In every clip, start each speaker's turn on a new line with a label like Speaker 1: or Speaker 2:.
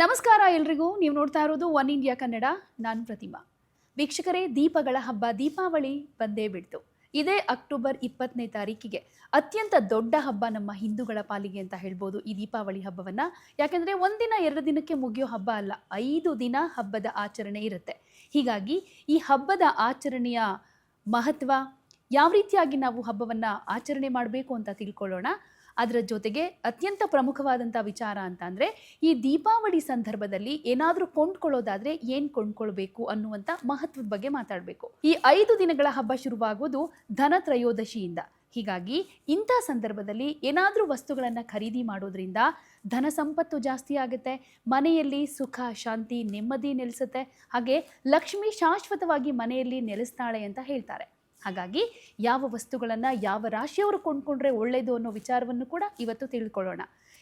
Speaker 1: ನಮಸ್ಕಾರ ಎಲ್ರಿಗೂ. ನೀವು ನೋಡ್ತಾ ಇರೋದು ಒನ್ ಇಂಡಿಯಾ ಕನ್ನಡ. ನಾನು ಪ್ರತಿಮಾ. ವೀಕ್ಷಕರೇ, ದೀಪಗಳ ಹಬ್ಬ ದೀಪಾವಳಿ ಬಂದೇ ಬಿಡ್ತು. ಇದೇ ಅಕ್ಟೋಬರ್ ಇಪ್ಪತ್ತನೇ ತಾರೀಕಿಗೆ. ಅತ್ಯಂತ ದೊಡ್ಡ ಹಬ್ಬ ನಮ್ಮ ಹಿಂದೂಗಳ ಪಾಲಿಗೆ ಅಂತ ಹೇಳ್ಬೋದು ಈ ದೀಪಾವಳಿ ಹಬ್ಬವನ್ನು. ಯಾಕೆಂದರೆ ಒಂದಿನ ಎರಡು ದಿನಕ್ಕೆ ಮುಗಿಯೋ ಹಬ್ಬ ಅಲ್ಲ, ಐದು ದಿನ ಹಬ್ಬದ ಆಚರಣೆ ಇರುತ್ತೆ. ಹೀಗಾಗಿ ಈ ಹಬ್ಬದ ಆಚರಣೆಯ ಮಹತ್ವ ಯಾವ ರೀತಿಯಾಗಿ ನಾವು ಹಬ್ಬವನ್ನು ಆಚರಣೆ ಮಾಡಬೇಕು ಅಂತ ತಿಳ್ಕೊಳ್ಳೋಣ. ಅದರ ಜೊತೆಗೆ ಅತ್ಯಂತ ಪ್ರಮುಖವಾದಂಥ ವಿಚಾರ ಅಂತ ಅಂದರೆ ಈ ದೀಪಾವಳಿ ಸಂದರ್ಭದಲ್ಲಿ ಏನಾದರೂ ಕೊಂಡ್ಕೊಳ್ಳೋದಾದರೆ ಏನು ಕೊಂಡ್ಕೊಳ್ಬೇಕು ಅನ್ನುವಂಥ ಮಹತ್ವದ ಬಗ್ಗೆ ಮಾತಾಡಬೇಕು. ಈ ಐದು ದಿನಗಳ ಹಬ್ಬ ಶುರುವಾಗೋದು ಧನತ್ರಯೋದಶಿಯಿಂದ ಹೀಗಾಗಿ ಇಂಥ ಸಂದರ್ಭದಲ್ಲಿ ಏನಾದರೂ ವಸ್ತುಗಳನ್ನು ಖರೀದಿ ಮಾಡೋದ್ರಿಂದ ಧನ ಸಂಪತ್ತು ಜಾಸ್ತಿ ಆಗುತ್ತೆ, ಮನೆಯಲ್ಲಿ ಸುಖ, ಶಾಂತಿ, ನೆಮ್ಮದಿ ನೆಲೆಸುತ್ತೆ. ಹಾಗೆ ಲಕ್ಷ್ಮಿ ಶಾಶ್ವತವಾಗಿ ಮನೆಯಲ್ಲಿ ನೆಲೆಸ್ತಾಳೆ ಅಂತ ಹೇಳ್ತಾರೆ. ಹಾಗಾಗಿ ಯಾವ ವಸ್ತುಗಳನ್ನು ಯಾವ ರಾಶಿಯವರು ಕೊಂಡ್ಕೊಂಡ್ರೆ ಒಳ್ಳೆಯದು ಅನ್ನೋ ವಿಚಾರವನ್ನು ಕೂಡ ಇವತ್ತು ತಿಳ್ಕೊಳ್ಳೋಣ.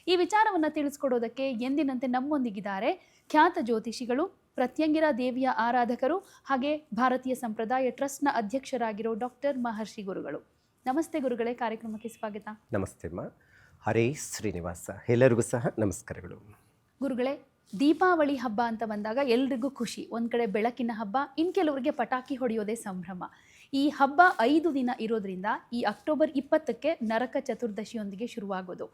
Speaker 1: ಈ ವಿಚಾರವನ್ನು ತಿಳಿಸ್ಕೊಡೋದಕ್ಕೆ ಎಂದಿನಂತೆ ನಮ್ಮೊಂದಿಗಿದ್ದಾರೆ ಖ್ಯಾತ ಜ್ಯೋತಿಷಿಗಳು ಪ್ರತ್ಯಂಗಿರ ದೇವಿಯ ಆರಾಧಕರು ಹಾಗೆ ಭಾರತೀಯ ಸಂಪ್ರದಾಯ ಟ್ರಸ್ಟ್ನ ಅಧ್ಯಕ್ಷರಾಗಿರೋ ಡಾಕ್ಟರ್ ಮಹರ್ಷಿ ಗುರುಗಳು. ನಮಸ್ತೆ ಗುರುಗಳೇ ಕಾರ್ಯಕ್ರಮಕ್ಕೆ ಸ್ವಾಗತ.
Speaker 2: ನಮಸ್ತೆ ಅಮ್ಮ. ಹರೇ ಶ್ರೀನಿವಾಸ. ಎಲ್ಲರಿಗೂ ಸಹ ನಮಸ್ಕಾರಗಳು.
Speaker 1: ಗುರುಗಳೇ ದೀಪಾವಳಿ ಹಬ್ಬ ಅಂತ ಬಂದಾಗ ಎಲ್ರಿಗೂ ಖುಷಿ. ಒಂದು ಕಡೆ ಬೆಳಕಿನ ಹಬ್ಬ ಇನ್ನು ಕೆಲವರಿಗೆ ಪಟಾಕಿ ಹೊಡೆಯೋದೇ ಸಂಭ್ರಮ. ಈ ಹಬ್ಬ ಐದು ದಿನ ಇರೋದ್ರಿಂದ ಈ ಅಕ್ಟೋಬರ್ ಇಪ್ಪತ್ತಕ್ಕೆ ನರಕ ಚತುರ್ದಶಿಯೊಂದಿಗೆ ಶುರುವಾಗೋದು.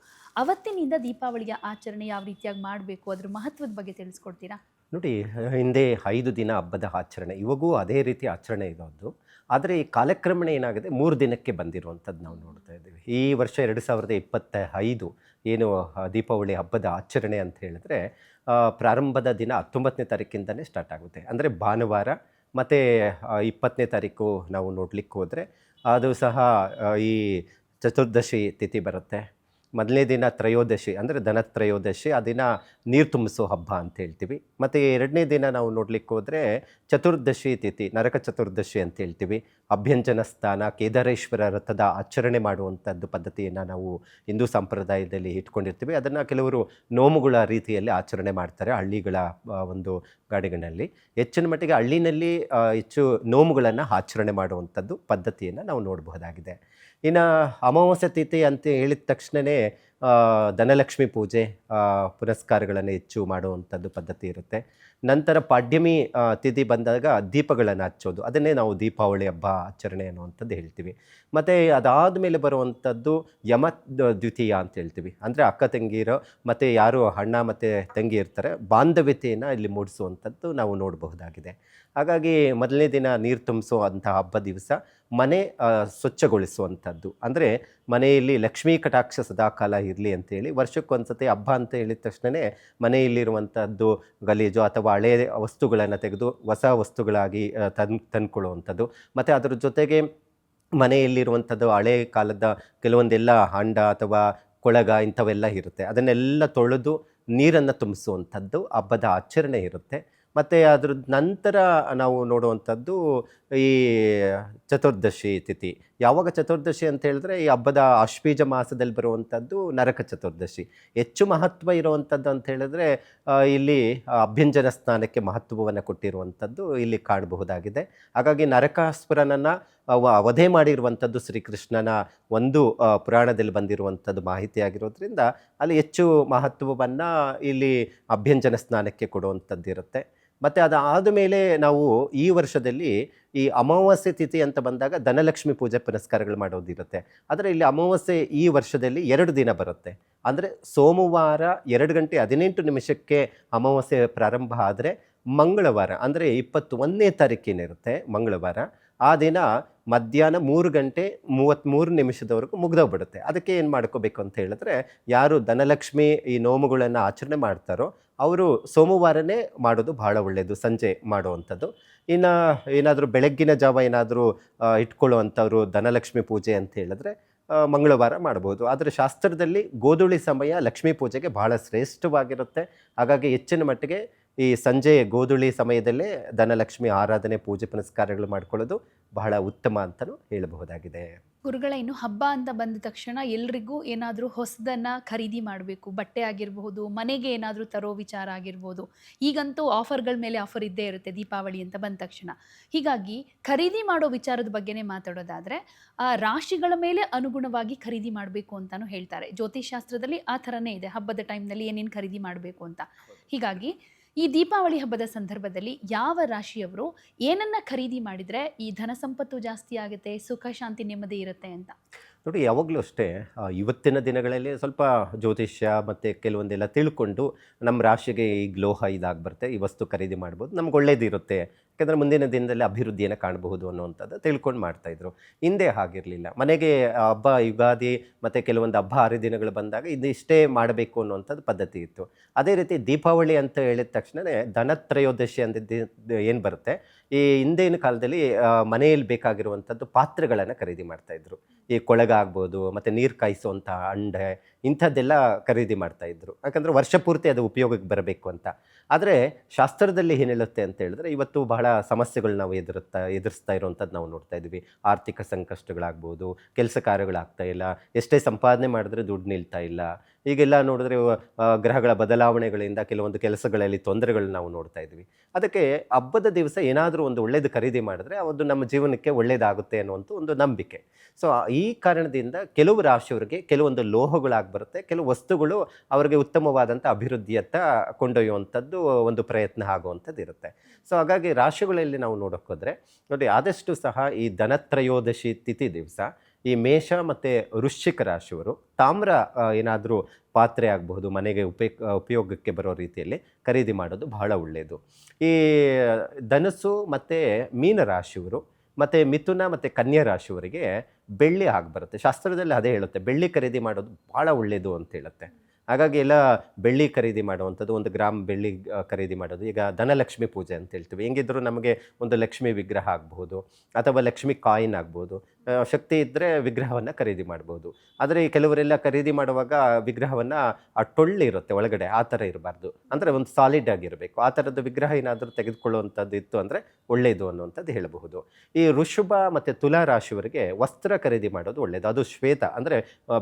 Speaker 1: ಅವತ್ತಿನಿಂದ ದೀಪಾವಳಿಯ ಆಚರಣೆ ಯಾವ ರೀತಿಯಾಗಿ ಮಾಡಬೇಕು? ಅದ್ರ ಮಹತ್ವದ ಬಗ್ಗೆ ತಿಳಿಸ್ಕೊಡ್ತೀರಾ?
Speaker 2: ನೋಡಿ, ಹಿಂದೆ ಐದು ದಿನ ಹಬ್ಬದ ಆಚರಣೆ, ಇವಾಗೂ ಅದೇ ರೀತಿ ಆಚರಣೆ ಇರೋದು ಆದರೆ ಈ ಕಾಲಕ್ರಮಣ ಏನಾಗಿದೆ? ಮೂರು ದಿನಕ್ಕೆ ಬಂದಿರುವಂಥದ್ದು ನಾವು ನೋಡ್ತಾ ಇದ್ದೀವಿ. ಈ ವರ್ಷ ಎರಡು ಸಾವಿರದ ಇಪ್ಪತ್ತ ಐದು ಏನು ದೀಪಾವಳಿ ಹಬ್ಬದ ಆಚರಣೆ ಅಂತ ಹೇಳಿದ್ರೆ ಪ್ರಾರಂಭದ ದಿನ ಹತ್ತೊಂಬತ್ತನೇ ತಾರೀಕಿಂದನೇ ಸ್ಟಾರ್ಟ್ ಆಗುತ್ತೆ. ಅಂದರೆ ಭಾನುವಾರ ಮತ್ತು ಇಪ್ಪತ್ತನೇ ತಾರೀಕು ನಾವು ನೋಡ್ಲಿಕ್ಕೆ ಹೋದರೆ ಅದು ಸಹ ಈ ಚತುರ್ದಶಿ ತಿಥಿ ಬರುತ್ತೆ. ಮೊದಲನೇ ದಿನ ತ್ರಯೋದಶಿ, ಅಂದರೆ ಧನತ್ರಯೋದಶಿ, ಆ ದಿನ ನೀರು ತುಂಬಿಸೋ ಹಬ್ಬ ಅಂತ ಹೇಳ್ತೀವಿ. ಮತ್ತು ಎರಡನೇ ದಿನ ನಾವು ನೋಡ್ಲಿಕ್ಕೆ ಹೋದರೆ ಚತುರ್ದಶಿ ತಿಥಿ, ನರಕ ಚತುರ್ದಶಿ ಅಂತ ಹೇಳ್ತೀವಿ. ಅಭ್ಯಂಜನ ಸ್ಥಾನ, ಕೇದಾರೇಶ್ವರ ರಥದ ಆಚರಣೆ ಮಾಡುವಂಥದ್ದು ಪದ್ಧತಿಯನ್ನು ನಾವು ಹಿಂದೂ ಸಂಪ್ರದಾಯದಲ್ಲಿ ಇಟ್ಕೊಂಡಿರ್ತೀವಿ. ಅದನ್ನು ಕೆಲವರು ನೋಮುಗಳ ರೀತಿಯಲ್ಲಿ ಆಚರಣೆ ಮಾಡ್ತಾರೆ ಹಳ್ಳಿಗಳ ಒಂದು ಗಾಡಿಗಳಲ್ಲಿ. ಹೆಚ್ಚಿನ ಮಟ್ಟಿಗೆ ಹಳ್ಳಿನಲ್ಲಿ ಹೆಚ್ಚು ನೋಮುಗಳನ್ನು ಆಚರಣೆ ಮಾಡುವಂಥದ್ದು ಪದ್ಧತಿಯನ್ನು ನಾವು ನೋಡಬಹುದಾಗಿದೆ. ಇನ್ನು ಅಮಾವಾಸ್ಯ ತಿಥಿ ಅಂತ ಹೇಳಿದ ತಕ್ಷಣವೇ ಧನಲಕ್ಷ್ಮಿ ಪೂಜೆ ಪುರಸ್ಕಾರಗಳನ್ನು ಹೆಚ್ಚು ಮಾಡುವಂಥದ್ದು ಪದ್ಧತಿ ಇರುತ್ತೆ. ನಂತರ ಪಾಡ್ಯಮಿ ತಿಥಿ ಬಂದಾಗ ದೀಪಗಳನ್ನು ಹಚ್ಚೋದು. ಅದನ್ನೇ ನಾವು ದೀಪಾವಳಿ ಹಬ್ಬ ಆಚರಣೆ ಅನ್ನುವಂಥದ್ದು ಹೇಳ್ತೀವಿ. ಮತ್ತು ಅದಾದ ಮೇಲೆ ಬರುವಂಥದ್ದು ಯಮ ದ್ವಿತೀಯ ಅಂತ ಹೇಳ್ತೀವಿ. ಅಂದರೆ ಅಕ್ಕ ತಂಗಿರೋ ಮತ್ತು ಯಾರು ಅಣ್ಣ ಮತ್ತು ತಂಗಿ ಇರ್ತಾರೆ, ಬಾಂಧವ್ಯತೆಯನ್ನು ಇಲ್ಲಿ ಮೂಡಿಸುವಂಥದ್ದು ನಾವು ನೋಡಬಹುದಾಗಿದೆ. ಹಾಗಾಗಿ ಮೊದಲನೇ ದಿನ ನೀರು ತುಂಬಿಸುವಂಥ ಹಬ್ಬ ದಿವಸ ಮನೆ ಸ್ವಚ್ಛಗೊಳಿಸುವಂಥದ್ದು. ಅಂದರೆ ಮನೆಯಲ್ಲಿ ಲಕ್ಷ್ಮೀ ಕಟಾಕ್ಷ ಸದಾಕಾಲ ಇರಲಿ ಅಂತೇಳಿ ವರ್ಷಕ್ಕೊಂದ್ಸತಿ ಹಬ್ಬ ಅಂತ ಹೇಳಿದ ತಕ್ಷಣವೇ ಮನೆಯಲ್ಲಿರುವಂಥದ್ದು ಗಲೀಜು ಅಥವಾ ಹಳೆಯ ವಸ್ತುಗಳನ್ನು ತೆಗೆದು ಹೊಸ ವಸ್ತುಗಳಾಗಿ ತನ್ ತಂದ್ಕೊಳ್ಳುವಂಥದ್ದು. ಮತ್ತು ಅದರ ಜೊತೆಗೆ ಮನೆಯಲ್ಲಿರುವಂಥದ್ದು ಹಳೆ ಕಾಲದ ಕೆಲವೊಂದೆಲ್ಲ ಹಾಂಡ ಅಥವಾ ಕೊಳಗ ಇಂಥವೆಲ್ಲ ಇರುತ್ತೆ. ಅದನ್ನೆಲ್ಲ ತೊಳೆದು ನೀರನ್ನು ತುಂಬಿಸುವಂಥದ್ದು ಹಬ್ಬದ ಆಚರಣೆ ಇರುತ್ತೆ. ಮತ್ತು ಅದ್ರ ನಂತರ ನಾವು ನೋಡುವಂಥದ್ದು ಈ ಚತುರ್ದಶಿ ತಿಥಿ. ಯಾವಾಗ ಚತುರ್ದಶಿ ಅಂತ ಹೇಳಿದ್ರೆ ಈ ಹಬ್ಬದ ಅಶ್ವೀಜ ಮಾಸದಲ್ಲಿ ಬರುವಂಥದ್ದು ನರಕ ಚತುರ್ದಶಿ. ಹೆಚ್ಚು ಮಹತ್ವ ಇರುವಂಥದ್ದು ಅಂತ ಹೇಳಿದ್ರೆ ಇಲ್ಲಿ ಅಭ್ಯಂಜನ ಸ್ನಾನಕ್ಕೆ ಮಹತ್ವವನ್ನು ಕೊಟ್ಟಿರುವಂಥದ್ದು ಇಲ್ಲಿ ಕಾಣಬಹುದಾಗಿದೆ. ಹಾಗಾಗಿ ನರಕಾಸುರನನ್ನು ವಧೆ ಮಾಡಿರುವಂಥದ್ದು ಶ್ರೀಕೃಷ್ಣನ ಒಂದು ಪುರಾಣದಲ್ಲಿ ಬಂದಿರುವಂಥದ್ದು ಮಾಹಿತಿಯಾಗಿರೋದ್ರಿಂದ ಅಲ್ಲಿ ಹೆಚ್ಚು ಮಹತ್ವವನ್ನು ಇಲ್ಲಿ ಅಭ್ಯಂಜನ ಸ್ನಾನಕ್ಕೆ ಕೊಡುವಂಥದ್ದಿರುತ್ತೆ. ಮತ್ತು ಅದಾದ ಮೇಲೆ ನಾವು ಈ ವರ್ಷದಲ್ಲಿ ಈ ಅಮಾವಾಸ್ಯೆ ತಿಥಿ ಅಂತ ಬಂದಾಗ ಧನಲಕ್ಷ್ಮಿ ಪೂಜೆ ಪುನಸ್ಕಾರಗಳು ಮಾಡೋದಿರುತ್ತೆ. ಆದರೆ ಇಲ್ಲಿ ಅಮಾವಾಸ್ಯೆ ಈ ವರ್ಷದಲ್ಲಿ ಎರಡು ದಿನ ಬರುತ್ತೆ. ಅಂದರೆ ಸೋಮವಾರ ಎರಡು ಗಂಟೆ ಹದಿನೆಂಟು ನಿಮಿಷಕ್ಕೆ ಅಮಾವಾಸ್ಯೆ ಪ್ರಾರಂಭ ಆದರೆ ಮಂಗಳವಾರ, ಅಂದರೆ ಇಪ್ಪತ್ತೊಂದನೇ ತಾರೀಕಿನಿರುತ್ತೆ ಮಂಗಳವಾರ. ಆ ದಿನ ಮಧ್ಯಾಹ್ನ ಮೂರು ಗಂಟೆ ಮೂವತ್ತ್ಮೂರು ನಿಮಿಷದವರೆಗೂ ಮುಗ್ದೋಗ್ಬಿಡುತ್ತೆ. ಅದಕ್ಕೆ ಏನು ಮಾಡ್ಕೋಬೇಕು ಅಂತ ಹೇಳಿದ್ರೆ, ಯಾರು ಧನಲಕ್ಷ್ಮಿ ಈ ನೋಮುಗಳನ್ನು ಆಚರಣೆ ಮಾಡ್ತಾರೋ, ಅವರು ಸೋಮವಾರನೇ ಮಾಡೋದು ಭಾಳ ಒಳ್ಳೆಯದು ಸಂಜೆ ಮಾಡುವಂಥದ್ದು. ಇನ್ನು ಏನಾದರೂ ಬೆಳಗ್ಗಿನ ಜಾವ ಏನಾದರೂ ಇಟ್ಕೊಳ್ಳುವಂಥವ್ರು ಧನಲಕ್ಷ್ಮಿ ಪೂಜೆ ಅಂತ ಹೇಳಿದ್ರೆ ಮಂಗಳವಾರ ಮಾಡ್ಬೋದು. ಆದರೆ ಶಾಸ್ತ್ರದಲ್ಲಿ ಗೋಧೂಳಿ ಸಮಯ ಲಕ್ಷ್ಮೀ ಪೂಜೆಗೆ ಬಹಳ ಶ್ರೇಷ್ಠವಾಗಿರುತ್ತೆ. ಹಾಗಾಗಿ ಹೆಚ್ಚಿನ ಮಟ್ಟಿಗೆ ಈ ಸಂಜೆ ಗೋಧುಳಿ ಸಮಯದಲ್ಲೇ ಧನಲಕ್ಷ್ಮಿ ಆರಾಧನೆ, ಪೂಜೆ ಪುನಸ್ಕಾರಗಳು ಮಾಡ್ಕೊಳ್ಳೋದು ಬಹಳ ಉತ್ತಮ ಅಂತಲೂ ಹೇಳಬಹುದಾಗಿದೆ.
Speaker 1: ಗುರುಗಳ, ಇನ್ನು ಹಬ್ಬ ಅಂತ ಬಂದ ತಕ್ಷಣ ಎಲ್ರಿಗೂ ಏನಾದರೂ ಹೊಸದನ್ನ ಖರೀದಿ ಮಾಡಬೇಕು, ಬಟ್ಟೆ ಆಗಿರಬಹುದು, ಮನೆಗೆ ಏನಾದರೂ ತರೋ ವಿಚಾರ ಆಗಿರ್ಬೋದು. ಈಗಂತೂ ಆಫರ್ಗಳ ಮೇಲೆ ಆಫರ್ ಇದ್ದೇ ಇರುತ್ತೆ ದೀಪಾವಳಿ ಅಂತ ಬಂದ ತಕ್ಷಣ. ಹೀಗಾಗಿ ಖರೀದಿ ಮಾಡೋ ವಿಚಾರದ ಬಗ್ಗೆನೇ ಮಾತಾಡೋದಾದ್ರೆ, ಆ ರಾಶಿಗಳ ಮೇಲೆ ಅನುಗುಣವಾಗಿ ಖರೀದಿ ಮಾಡಬೇಕು ಅಂತಾನು ಹೇಳ್ತಾರೆ. ಜ್ಯೋತಿಷ್ ಶಾಸ್ತ್ರದಲ್ಲಿ ಆ ಥರನೇ ಇದೆ, ಹಬ್ಬದ ಟೈಮ್ನಲ್ಲಿ ಏನೇನು ಖರೀದಿ ಮಾಡಬೇಕು ಅಂತ. ಹೀಗಾಗಿ ಈ ದೀಪಾವಳಿ ಹಬ್ಬದ ಸಂದರ್ಭದಲ್ಲಿ ಯಾವ ರಾಶಿಯವರು ಏನನ್ನ ಖರೀದಿ ಮಾಡಿದ್ರೆ ಈ ಧನ ಸಂಪತ್ತು ಜಾಸ್ತಿ ಆಗುತ್ತೆ, ಸುಖ, ಶಾಂತಿ, ನೆಮ್ಮದಿ ಇರುತ್ತೆ ಅಂತ?
Speaker 2: ನೋಡಿ, ಯಾವಾಗಲೂ ಅಷ್ಟೇ ಇವತ್ತಿನ ದಿನಗಳಲ್ಲಿ ಸ್ವಲ್ಪ ಜ್ಯೋತಿಷ್ಯ ಮತ್ತು ಕೆಲವೊಂದೆಲ್ಲ ತಿಳ್ಕೊಂಡು ನಮ್ಮ ರಾಶಿಗೆ ಈ ಲೋಹ ಇದಾಗಿ ಬರುತ್ತೆ ಈ ವಸ್ತು ಖರೀದಿ ಮಾಡ್ಬೋದು, ನಮ್ಗೆ ಒಳ್ಳೇದಿರುತ್ತೆ ಯಾಕಂದರೆ ಮುಂದಿನ ದಿನದಲ್ಲಿ ಅಭಿವೃದ್ಧಿಯನ್ನು ಕಾಣಬಹುದು ಅನ್ನುವಂಥದ್ದು ತಿಳ್ಕೊಂಡು ಮಾಡ್ತಾಯಿದ್ರು ಹಿಂದೆ ಹಾಗಿರಲಿಲ್ಲ. ಮನೆಗೆ ಹಬ್ಬ, ಯುಗಾದಿ ಮತ್ತು ಕೆಲವೊಂದು ಹಬ್ಬ ಹರಿದಿನಗಳು ಬಂದಾಗ ಇದಿಷ್ಟೇ ಮಾಡಬೇಕು ಅನ್ನುವಂಥದ್ದು ಪದ್ಧತಿ ಇತ್ತು. ಅದೇ ರೀತಿ ದೀಪಾವಳಿ ಅಂತ ಹೇಳಿದ ತಕ್ಷಣವೇ ಧನತ್ರಯೋದಶಿ ಅಂತ ಏನು ಬರುತ್ತೆ? ಈ ಹಿಂದಿನ ಕಾಲದಲ್ಲಿ ಮನೆಯಲ್ಲಿ ಬೇಕಾಗಿರುವಂಥದ್ದು ಪಾತ್ರೆಗಳನ್ನು ಖರೀದಿ ಮಾಡ್ತಾಯಿದ್ರು ಈ ಕೊಳಗಾಗ್ಬೋದು ಮತ್ತು ನೀರು ಕಾಯಿಸುವಂಥ ಅಂಡೆ ಇಂಥದ್ದೆಲ್ಲ ಖರೀದಿ ಮಾಡ್ತಾ ಇದ್ರು. ಯಾಕಂದರೆ ವರ್ಷ ಪೂರ್ತಿ ಅದು ಉಪಯೋಗಕ್ಕೆ ಬರಬೇಕು ಅಂತ. ಆದರೆ ಶಾಸ್ತ್ರದಲ್ಲಿ ಏನು ಹೇಳುತ್ತೆ ಅಂತ ಹೇಳಿದ್ರೆ ಇವತ್ತು ಬಹಳ ಸಮಸ್ಯೆಗಳು ನಾವು ಎದುರುತ್ತಾ, ಎದುರಿಸ್ತಾ ಇರುವಂಥದ್ದು ನಾವು ನೋಡ್ತಾ ಇದ್ವಿ ಆರ್ಥಿಕ ಸಂಕಷ್ಟಗಳಾಗ್ಬೋದು, ಕೆಲಸ ಕಾರ್ಯಗಳಾಗ್ತಾ ಇಲ್ಲ. ಎಷ್ಟೇ ಸಂಪಾದನೆ ಮಾಡಿದ್ರೆ ದುಡ್ಡು ನಿಲ್ತಾ ಇಲ್ಲ. ಈಗೆಲ್ಲ ನೋಡಿದ್ರೆ ಗ್ರಹಗಳ ಬದಲಾವಣೆಗಳಿಂದ ಕೆಲವೊಂದು ಕೆಲಸಗಳಲ್ಲಿ ತೊಂದರೆಗಳು ನಾವು ನೋಡ್ತಾ ಇದ್ವಿ. ಅದಕ್ಕೆ ಹಬ್ಬದ ದಿವಸ ಏನಾದರೂ ಒಂದು ಒಳ್ಳೇದು ಖರೀದಿ ಮಾಡಿದ್ರೆ, ಅದು ನಮ್ಮ ಜೀವನಕ್ಕೆ ಒಳ್ಳೇದಾಗುತ್ತೆ ಅನ್ನುವಂಥ ಒಂದು ನಂಬಿಕೆ. ಸೊ ಈ ಕಾರಣದಿಂದ ಕೆಲವು ರಾಶಿಯವರಿಗೆ ಕೆಲವೊಂದು ಲೋಹಗಳಾಗಿ ಬರುತ್ತೆ, ಕೆಲವು ವಸ್ತುಗಳು ಅವರಿಗೆ ಉತ್ತಮವಾದಂಥ ಅಭಿವೃದ್ಧಿಯತ್ತ ಕೊಂಡೊಯ್ಯುವಂಥದ್ದು ಒಂದು ಪ್ರಯತ್ನ ಆಗುವಂಥದ್ದು ಇರುತ್ತೆ. ಸೊ, ಹಾಗಾಗಿ ರಾಶಿಗಳಲ್ಲಿ ನಾವು ನೋಡೋಕ್ಕೋದ್ರೆ, ನೋಡಿ, ಆದಷ್ಟು ಸಹ ಈ ಧನತ್ರಯೋದಶಿ ತಿಥಿ ದಿವಸ ಈ ಮೇಷ ಮತ್ತು ವೃಶ್ಚಿಕ ರಾಶಿಯವರು ತಾಮ್ರ ಏನಾದರೂ ಪಾತ್ರೆ ಆಗಬಹುದು, ಮನೆಗೆ ಉಪಯೋಗ ಉಪಯೋಗಕ್ಕೆ ಬರೋ ರೀತಿಯಲ್ಲಿ ಖರೀದಿ ಮಾಡೋದು ಬಹಳ ಒಳ್ಳೆಯದು ಈ, ಧನಸ್ಸು ಮತ್ತು ಮೀನ ರಾಶಿಯವರು ಮತ್ತು ಮಿಥುನ ಮತ್ತು ಕನ್ಯಾ ರಾಶಿಯವರಿಗೆ ಬೆಳ್ಳಿ ಬರುತ್ತೆ. ಶಾಸ್ತ್ರದಲ್ಲಿ ಅದೇ ಹೇಳುತ್ತೆ, ಬೆಳ್ಳಿ ಖರೀದಿ ಮಾಡೋದು ಭಾಳ ಒಳ್ಳೆಯದು ಅಂತ ಹೇಳುತ್ತೆ. ಹಾಗಾಗಿ ಎಲ್ಲ ಬೆಳ್ಳಿ ಖರೀದಿ ಮಾಡುವಂಥದ್ದು, ಒಂದು ಗ್ರಾಮ್ ಬೆಳ್ಳಿ ಖರೀದಿ ಮಾಡೋದು, ಈಗ ಧನಲಕ್ಷ್ಮಿ ಪೂಜೆ ಅಂತ ಹೇಳ್ತೀವಿ. ಹೆಂಗಿದ್ರು ನಮಗೆ ಒಂದು ಲಕ್ಷ್ಮಿ ವಿಗ್ರಹ ಆಗಬಹುದು ಅಥವಾ ಲಕ್ಷ್ಮಿ ಕಾಯಿನ್ ಆಗ್ಬೋದು ಶಕ್ತಿ ಇದ್ದರೆ ವಿಗ್ರಹವನ್ನು ಖರೀದಿ ಮಾಡ್ಬೋದು. ಆದರೆ ಈ ಕೆಲವರೆಲ್ಲ ಖರೀದಿ ಮಾಡುವಾಗ ವಿಗ್ರಹವನ್ನು ಆ ಟೊಳ್ಳಿರುತ್ತೆ ಒಳಗಡೆ, ಆ ಥರ ಇರಬಾರ್ದು. ಅಂದರೆ ಒಂದು ಸಾಲಿಡ್ ಆಗಿರಬೇಕು. ಆ ಥರದ ವಿಗ್ರಹ ಏನಾದರೂ ತೆಗೆದುಕೊಳ್ಳುವಂಥದ್ದು ಇತ್ತು ಅಂದರೆ ಒಳ್ಳೆಯದು ಅನ್ನುವಂಥದ್ದು ಹೇಳಬಹುದು. ಈ ಋಷಭ ಮತ್ತು ತುಲಾ ರಾಶಿಯವರಿಗೆ ವಸ್ತ್ರ ಖರೀದಿ ಮಾಡೋದು ಒಳ್ಳೆಯದು ಅದು ಶ್ವೇತ, ಅಂದರೆ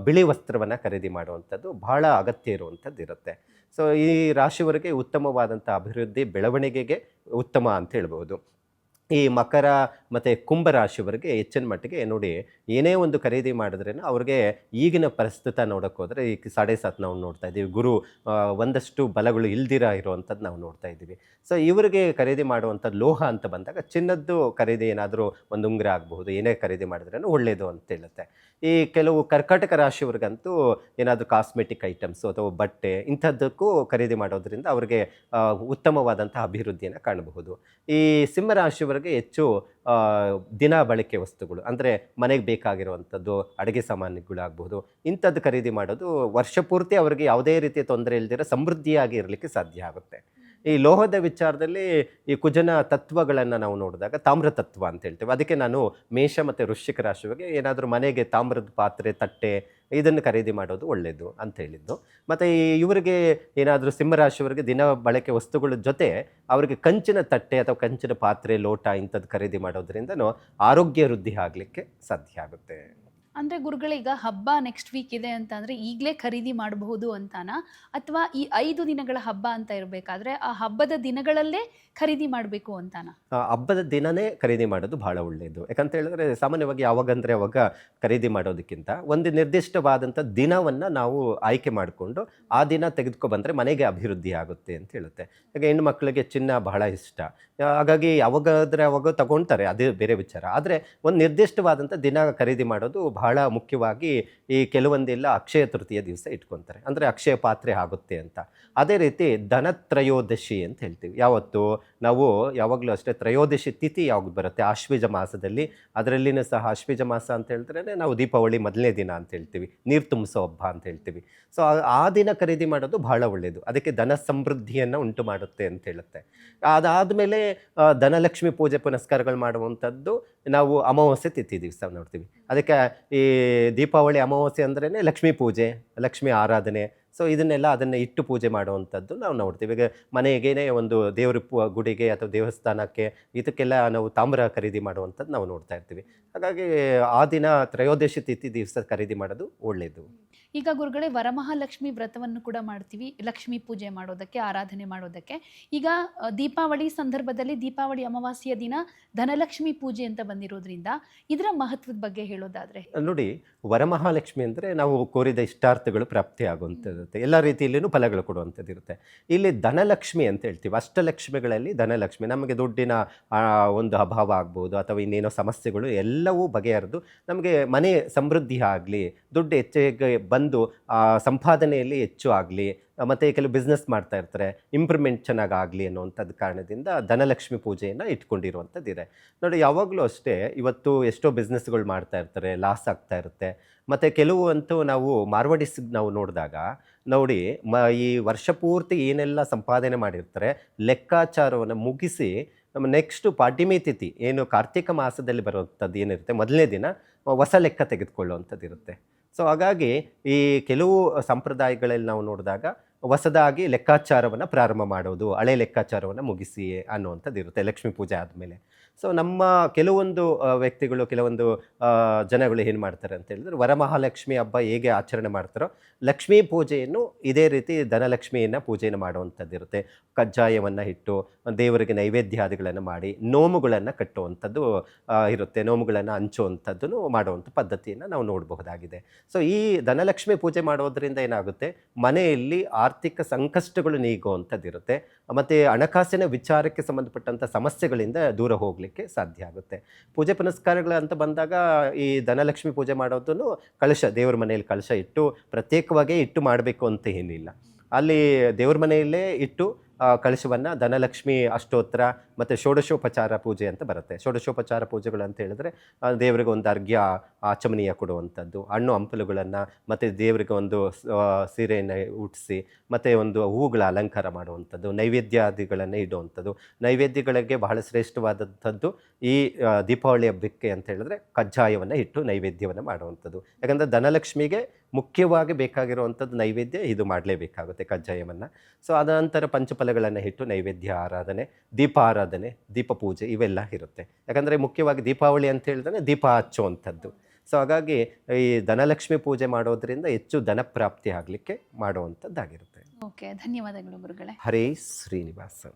Speaker 2: ಬಿಳಿ ವಸ್ತ್ರವನ್ನು ಖರೀದಿ ಮಾಡುವಂಥದ್ದು ಬಹಳ ಅಗತ್ಯ ಇರುವಂಥದ್ದು ಇರುತ್ತೆ. ಸೊ ಈ ರಾಶಿಯವರಿಗೆ ಉತ್ತಮವಾದಂಥ ಅಭಿವೃದ್ಧಿ, ಬೆಳವಣಿಗೆಗೆ ಉತ್ತಮ ಅಂತ ಹೇಳ್ಬೋದು ಈ ಮಕರ ಮತ್ತು ಕುಂಭರಾಶಿಯವರಿಗೆ ಹೆಚ್ಚಿನ ಮಟ್ಟಿಗೆ ನೋಡಿ ಏನೇ ಒಂದು ಖರೀದಿ ಮಾಡಿದ್ರೇ ಅವ್ರಿಗೆ ಈಗಿನ ಪ್ರಸ್ತುತ ನೋಡೋಕೆ ಹೋದರೆ ಈ ಸಾಡೆ ಸಾತ್ ನಾವು ನೋಡ್ತಾ ಇದ್ದೀವಿ. ಗುರು ಒಂದಷ್ಟು ಬಲಗಳು ಇಲ್ದಿರ ಇರುವಂಥದ್ದು ನಾವು ನೋಡ್ತಾ ಇದ್ದೀವಿ. ಸೊ ಇವರಿಗೆ ಖರೀದಿ ಮಾಡುವಂಥದ್ದು ಲೋಹ ಅಂತ ಬಂದಾಗ ಚಿನ್ನದ್ದು ಖರೀದಿ ಏನಾದರೂ ಒಂದು ಉಂಗುರ ಆಗಬಹುದು. ಏನೇ ಖರೀದಿ ಮಾಡಿದ್ರೂ ಒಳ್ಳೆಯದು ಅಂತ ಹೇಳುತ್ತೆ. ಈ ಕೆಲವು ಕರ್ಕಾಟಕ ರಾಶಿಯವ್ರಿಗಂತೂ ಏನಾದರೂ ಕಾಸ್ಮೆಟಿಕ್ ಐಟಮ್ಸು ಅಥವಾ ಬಟ್ಟೆ ಇಂಥದ್ದಕ್ಕೂ ಖರೀದಿ ಮಾಡೋದ್ರಿಂದ ಅವರಿಗೆ ಉತ್ತಮವಾದಂಥ ಅಭಿವೃದ್ಧಿಯನ್ನು ಕಾಣಬಹುದು. ಈ ಸಿಂಹರಾಶಿಯವರಿಗೆ ಹೆಚ್ಚು ಆ, ದಿನ ಬಳಕೆ ವಸ್ತುಗಳು ಅಂದರೆ ಮನೆಗೆ ಬೇಕಾಗಿರುವಂಥದ್ದು ಅಡುಗೆ ಸಾಮಾನುಗಳಾಗಬಹುದು ಇಂಥದ್ದು ಖರೀದಿ ಮಾಡೋದು ವರ್ಷ ಪೂರ್ತಿ ಅವರಿಗೆ ಯಾವುದೇ ರೀತಿಯ ತೊಂದರೆ ಇಲ್ಲದಿರೋ ಸಮೃದ್ಧಿಯಾಗಿ ಇರಲಿಕ್ಕೆ ಸಾಧ್ಯ ಆಗುತ್ತೆ. ಈ ಲೋಹದ ವಿಚಾರದಲ್ಲಿ ಈ ಕುಜನ ತತ್ವಗಳನ್ನು ನಾವು ನೋಡಿದಾಗ ತಾಮ್ರ ತತ್ವ ಅಂತ ಹೇಳ್ತೇವೆ. ಅದಕ್ಕೆ ನಾನು ಮೇಷ ಮತ್ತು ವೃಶ್ಚಿಕ ರಾಶಿಗೆ ಏನಾದರೂ ಮನೆಗೆ ತಾಮ್ರದ ಪಾತ್ರೆ, ತಟ್ಟೆ ಇದನ್ನು ಖರೀದಿ ಮಾಡೋದು ಒಳ್ಳೆಯದು ಅಂತ ಹೇಳಿದ್ದು. ಮತ್ತು ಈ ಇವರಿಗೆ ಏನಾದರೂ ಸಿಂಹರಾಶಿಯವರಿಗೆ ದಿನ ಬಳಕೆ ವಸ್ತುಗಳ ಜೊತೆ ಅವರಿಗೆ ಕಂಚಿನ ತಟ್ಟೆ ಅಥವಾ ಕಂಚಿನ ಪಾತ್ರೆ, ಲೋಟ ಇಂಥದ್ದು ಖರೀದಿ ಮಾಡೋದ್ರಿಂದನೂ ಆರೋಗ್ಯ ವೃದ್ಧಿ ಆಗಲಿಕ್ಕೆ ಸಾಧ್ಯ ಆಗುತ್ತೆ.
Speaker 1: ಅಂದ್ರೆ ಗುರುಗಳೀಗ ಹಬ್ಬ ನೆಕ್ಸ್ಟ್ ವೀಕ್ ಇದೆ ಅಂತ ಅಂದರೆ ಈಗಲೇ ಖರೀದಿ ಮಾಡಬಹುದು ಅಂತಾನ? ಅಥವಾ ಈ ಐದು ದಿನಗಳ ಹಬ್ಬ ಅಂತ ಇರಬೇಕಾದ್ರೆ ಆ ಹಬ್ಬದ ದಿನಗಳಲ್ಲೇ ಖರೀದಿ ಮಾಡಬೇಕು ಅಂತಾನ?
Speaker 2: ಹಬ್ಬದ ದಿನನೇ ಖರೀದಿ ಮಾಡೋದು ಬಹಳ ಒಳ್ಳೆಯದು ಯಾಕಂತ ಹೇಳಿದ್ರೆ ಸಾಮಾನ್ಯವಾಗಿ ಯಾವಾಗಂದರೆ ಅವಾಗ ಖರೀದಿ ಮಾಡೋದಕ್ಕಿಂತ ಒಂದು ನಿರ್ದಿಷ್ಟವಾದಂಥ ದಿನವನ್ನು ನಾವು ಆಯ್ಕೆ ಮಾಡಿಕೊಂಡು ಆ ದಿನ ತೆಗೆದುಕೊ ಬಂದರೆ ಮನೆಗೆ ಅಭಿವೃದ್ಧಿ ಆಗುತ್ತೆ ಅಂತ ಹೇಳುತ್ತೆ. ಈಗ ಹೆಣ್ಣು ಮಕ್ಕಳಿಗೆ ಚಿನ್ನ ಬಹಳ ಇಷ್ಟ. ಹಾಗಾಗಿ ಯಾವಾಗಾದರೆ ಅವಾಗ ತಗೊಳ್ತಾರೆ ಅದೇ ಬೇರೆ ವಿಚಾರ. ಆದರೆ ಒಂದು ನಿರ್ದಿಷ್ಟವಾದಂಥ ದಿನ ಖರೀದಿ ಮಾಡೋದು ಬಹಳ ಮುಖ್ಯವಾಗಿ ಈ ಕೆಲವೊಂದೆಲ್ಲ ಅಕ್ಷಯ ತೃತೀಯ ದಿವಸ ಇಟ್ಕೊತಾರೆ. ಅಂದರೆ ಅಕ್ಷಯ ಪಾತ್ರೆ ಆಗುತ್ತೆ ಅಂತ. ಅದೇ ರೀತಿ ಧನತ್ರಯೋದಶಿ ಅಂತ ಹೇಳ್ತೀವಿ. ಯಾವತ್ತು? ನಾವು ಯಾವಾಗಲೂ ಅಷ್ಟೇ ತ್ರಯೋದಶಿ ತಿಥಿ ಯಾವಾಗ ಬರುತ್ತೆ? ಆಶ್ವೀಜ ಮಾಸದಲ್ಲಿ. ಅದರಲ್ಲಿನೂ ಸಹ ಆಶ್ವಿಜ ಮಾಸ ಅಂತ ಹೇಳಿದ್ರೆ ನಾವು ದೀಪಾವಳಿ ಮೊದಲನೇ ದಿನ ಅಂತ ಹೇಳ್ತೀವಿ. ನೀರು ತುಂಬಿಸೋ ಹಬ್ಬ ಅಂತ ಹೇಳ್ತೀವಿ. ಸೊ ಆ ದಿನ ಖರೀದಿ ಮಾಡೋದು ಬಹಳ ಒಳ್ಳೆಯದು ಅದಕ್ಕೆ ಧನ ಸಮೃದ್ಧಿಯನ್ನು ಉಂಟು ಮಾಡುತ್ತೆ ಅಂತ ಹೇಳುತ್ತೆ. ಅದಾದಮೇಲೆ ಧನಲಕ್ಷ್ಮಿ ಪೂಜೆ ಪುನಸ್ಕಾರಗಳು ಮಾಡುವಂಥದ್ದು ನಾವು ಅಮಾವಾಸ್ಯೆ ತಿಥಿ ದಿವಸ ನೋಡ್ತೀವಿ. ಅದಕ್ಕೆ ಈ ದೀಪಾವಳಿ ಅಮಾವಾಸ್ಯೆ ಅಂದ್ರೇ ಲಕ್ಷ್ಮೀ ಪೂಜೆ, ಲಕ್ಷ್ಮೀ ಆರಾಧನೆ ಸೊ ಇದನ್ನೆಲ್ಲ ಅದನ್ನು ಇಟ್ಟು ಪೂಜೆ ಮಾಡುವಂಥದ್ದು ನಾವು ನೋಡ್ತೀವಿ. ಈಗ ಮನೆಗೇನೆ ಒಂದು ದೇವ್ರ ಪು ಗುಡಿಗೆ ಅಥವಾ ದೇವಸ್ಥಾನಕ್ಕೆ ಇದಕ್ಕೆಲ್ಲ ನಾವು ತಾಮ್ರ ಖರೀದಿ ಮಾಡುವಂಥದ್ದು ನಾವು ನೋಡ್ತಾ ಇರ್ತೀವಿ. ಹಾಗಾಗಿ ಆ ದಿನ ತ್ರಯೋದಶಿ ತಿಥಿ ದಿವಸ ಖರೀದಿ ಮಾಡೋದು ಒಳ್ಳೆಯದು
Speaker 1: ಈಗ ಗುರುಗಳೇ ವರಮಹಾಲಕ್ಷ್ಮಿ ವ್ರತವನ್ನು ಕೂಡ ಮಾಡ್ತೀವಿ. ಲಕ್ಷ್ಮಿ ಪೂಜೆ ಮಾಡೋದಕ್ಕೆ ಆರಾಧನೆ ಮಾಡೋದಕ್ಕೆ. ಈಗ ದೀಪಾವಳಿ ಸಂದರ್ಭದಲ್ಲಿ ದೀಪಾವಳಿ ಅಮಾವಾಸ್ಯೆಯ ದಿನ ಧನಲಕ್ಷ್ಮಿ ಪೂಜೆ ಅಂತ ಬಂದಿರೋದ್ರಿಂದ ಇದರ ಮಹತ್ವದ ಬಗ್ಗೆ ಹೇಳೋದಾದ್ರೆ?
Speaker 2: ನೋಡಿ ವರಮಹಾಲಕ್ಷ್ಮಿ ಅಂದರೆ ನಾವು ಕೋರಿದ ಇಷ್ಟಾರ್ಥಗಳು ಪ್ರಾಪ್ತಿ ಆಗುವಂಥದ್ದು ಇರುತ್ತೆ ಎಲ್ಲ ರೀತಿಯಲ್ಲಿಯೂ ಫಲಗಳು ಕೊಡುವಂಥದ್ದು ಇರುತ್ತೆ. ಇಲ್ಲಿ ಧನಲಕ್ಷ್ಮಿ ಅಂತ ಹೇಳ್ತೀವಿ. ಅಷ್ಟಲಕ್ಷ್ಮಿಗಳಲ್ಲಿ ಧನಲಕ್ಷ್ಮಿ, ನಮಗೆ ದುಡ್ಡಿನ ಒಂದು ಅಭಾವ ಆಗ್ಬೋದು, ಅಥವಾ ಇನ್ನೇನೋ ಸಮಸ್ಯೆಗಳು ಎಲ್ಲವೂ ಬಗೆಹರಿದು ನಮಗೆ ಮನೆ ಸಮೃದ್ಧಿ ಆಗಲಿ, ದುಡ್ಡು ಹೆಚ್ಚಿಗೆ ಬಂದು ಸಂಪಾದನೆಯಲ್ಲಿ ಹೆಚ್ಚು ಆಗಲಿ ಮತ್ತು ಕೆಲವು ಬಿಸ್ನೆಸ್ ಮಾಡ್ತಾ ಇರ್ತಾರೆ ಇಂಪ್ರೂವ್ಮೆಂಟ್ ಚೆನ್ನಾಗಿ ಆಗಲಿ ಅನ್ನುವಂಥದ್ದು ಕಾರಣದಿಂದ ಧನಲಕ್ಷ್ಮಿ ಪೂಜೆಯನ್ನು ಇಟ್ಕೊಂಡಿರುವಂಥದ್ದಿದೆ. ನೋಡಿ, ಯಾವಾಗಲೂ ಅಷ್ಟೇ ಇವತ್ತು ಎಷ್ಟೋ ಬಿಸ್ನೆಸ್ಗಳು ಮಾಡ್ತಾ ಇರ್ತಾರೆ ಲಾಸ್ ಆಗ್ತಾ ಇರುತ್ತೆ. ಮತ್ತು ಕೆಲವು ಅಂತೂ ನಾವು ಮಾರ್ವಾಡಿಸ್ ನಾವು ನೋಡಿದಾಗ, ನೋಡಿ, ಮ, ಈ ವರ್ಷ ಪೂರ್ತಿ ಏನೆಲ್ಲ ಸಂಪಾದನೆ ಮಾಡಿರ್ತಾರೆ, ಲೆಕ್ಕಾಚಾರವನ್ನು ಮುಗಿಸಿ ನಮ್ಮ ನೆಕ್ಸ್ಟು ಪಾಡ್ಯಮಿ ತಿಥಿ, ಏನು ಕಾರ್ತಿಕ ಮಾಸದಲ್ಲಿ ಬರುವಂಥದ್ದು ಏನಿರುತ್ತೆ, ಮೊದಲನೇ ದಿನ ಹೊಸ ಲೆಕ್ಕ ತೆಗೆದುಕೊಳ್ಳುವಂಥದ್ದು ಇರುತ್ತೆ ಸೊ ಹಾಗಾಗಿ ಈ ಕೆಲವು ಸಂಪ್ರದಾಯಗಳಲ್ಲಿ ನಾವು ನೋಡಿದಾಗ ಹೊಸದಾಗಿ ಲೆಕ್ಕಾಚಾರವನ್ನು ಪ್ರಾರಂಭ ಮಾಡೋದು, ಹಳೆ ಲೆಕ್ಕಾಚಾರವನ್ನು ಮುಗಿಸಿ ಅನ್ನುವಂಥದ್ದು ಇರುತ್ತೆ ಲಕ್ಷ್ಮೀ ಪೂಜೆ ಆದಮೇಲೆ. ಸೊ ನಮ್ಮ ಕೆಲವೊಂದು ವ್ಯಕ್ತಿಗಳು, ಕೆಲವೊಂದು ಜನಗಳು ಏನು ಮಾಡ್ತಾರೆ ಅಂತ ಹೇಳಿದ್ರೆ, ವರಮಹಾಲಕ್ಷ್ಮಿ ಹಬ್ಬ ಹೇಗೆ ಆಚರಣೆ ಮಾಡ್ತಾರೋ, ಲಕ್ಷ್ಮೀ ಪೂಜೆಯನ್ನು ಇದೇ ರೀತಿ ಧನಲಕ್ಷ್ಮಿಯನ್ನು ಪೂಜೆಯನ್ನು ಮಾಡುವಂಥದ್ದು ಇರುತ್ತೆ. ಕಜ್ಜಾಯವನ್ನು ಇಟ್ಟು, ದೇವರಿಗೆ ನೈವೇದ್ಯಾದಿಗಳನ್ನು ಮಾಡಿ, ನೋಮುಗಳನ್ನು ಕಟ್ಟುವಂಥದ್ದು ಇರುತ್ತೆ. ನೋಮುಗಳನ್ನು ಹಂಚುವಂಥದ್ದನ್ನು ಮಾಡುವಂಥ ಪದ್ಧತಿಯನ್ನು ನಾವು ನೋಡಬಹುದಾಗಿದೆ. ಸೊ ಈ ಧನಲಕ್ಷ್ಮಿ ಪೂಜೆ ಮಾಡೋದ್ರಿಂದ ಏನಾಗುತ್ತೆ, ಮನೆಯಲ್ಲಿ ಆರ್ಥಿಕ ಸಂಕಷ್ಟಗಳು ನೀಗುವಂಥದ್ದು ಇರುತ್ತೆ ಮತ್ತು ಹಣಕಾಸಿನ ವಿಚಾರಕ್ಕೆ ಸಂಬಂಧಪಟ್ಟಂಥ ಸಮಸ್ಯೆಗಳಿಂದ ದೂರ ಹೋಗಲಿಕ್ಕೆ ಸಾಧ್ಯ ಆಗುತ್ತೆ. ಪೂಜೆ ಪುನಸ್ಕಾರಗಳು ಅಂತ ಬಂದಾಗ ಈ ಧನಲಕ್ಷ್ಮಿ ಪೂಜೆ ಮಾಡೋದನ್ನು ಕಳಶ, ದೇವ್ರ ಮನೆಯಲ್ಲಿ ಕಳಶ ಇಟ್ಟು ಪ್ರತ್ಯೇಕವಾಗಿ ಇಟ್ಟು ಮಾಡಬೇಕು ಅಂತ ಏನಿಲ್ಲ. ಅಲ್ಲಿ ದೇವ್ರ ಮನೆಯಲ್ಲೇ ಇಟ್ಟು ಕಳಶವನ್ನು ಧನಲಕ್ಷ್ಮಿ ಅಷ್ಟೋತ್ತರ ಮತ್ತು ಷೋಡಶೋಪಚಾರ ಪೂಜೆ ಅಂತ ಬರುತ್ತೆ. ಷೋಡಶೋಪಚಾರ ಪೂಜೆಗಳು ಅಂತ ಹೇಳಿದ್ರೆ ದೇವರಿಗೆ ಒಂದು ಅರ್ಘ್ಯ ಆಚಮನೀಯ ಕೊಡುವಂಥದ್ದು. ಹಣ್ಣು ಹಂಪಲುಗಳನ್ನು ಮತ್ತು ದೇವರಿಗೆ ಒಂದು ಸೀರೆಯನ್ನು ಉಟ್ಟಿಸಿ ಮತ್ತು ಒಂದು ಹೂಗಳ ಅಲಂಕಾರ ಮಾಡುವಂಥದ್ದು, ನೈವೇದ್ಯಾದಿಗಳನ್ನು ಇಡುವಂಥದ್ದು. ನೈವೇದ್ಯಗಳಿಗೆ ಬಹಳ ಶ್ರೇಷ್ಠವಾದಂಥದ್ದು ಈ ದೀಪಾವಳಿ ಹಬ್ಬಕ್ಕೆ ಅಂತ ಹೇಳಿದ್ರೆ ಕಜ್ಜಾಯವನ್ನು ಇಟ್ಟು ನೈವೇದ್ಯವನ್ನು ಮಾಡುವಂಥದ್ದು. ಯಾಕಂದರೆ ಧನಲಕ್ಷ್ಮಿಗೆ ಮುಖ್ಯವಾಗಿ ಬೇಕಾಗಿರುವಂಥದ್ದು ನೈವೇದ್ಯ ಇದು ಮಾಡಲೇಬೇಕಾಗುತ್ತೆ ಕಜ್ಜಾಯವನ್ನು. ಸೊ ನಂತರ ಪಂಚಫಲಗಳನ್ನು ಇಟ್ಟು ನೈವೇದ್ಯ ಆರಾಧನೆ ದೀಪ ಆರಾಧನೆ ದೀಪ ಪೂಜೆ ಇವೆಲ್ಲ ಇರುತ್ತೆ. ಯಾಕಂದರೆ ಮುಖ್ಯವಾಗಿ ದೀಪಾವಳಿ ಅಂತ ಹೇಳಿದ್ರೆ ದೀಪ ಹಚ್ಚುವಂಥದ್ದು ಸೊ ಹಾಗಾಗಿ ಈ ಧನಲಕ್ಷ್ಮಿ ಪೂಜೆ ಮಾಡೋದ್ರಿಂದ ಹೆಚ್ಚು ಧನ ಪ್ರಾಪ್ತಿ ಆಗಲಿಕ್ಕೆ ಮಾಡುವಂಥದ್ದಾಗಿರುತ್ತೆ.
Speaker 1: ಓಕೆ ಧನ್ಯವಾದಗಳು ಗುರುಗಳೇ.
Speaker 2: ಹರೇ ಶ್ರೀನಿವಾಸ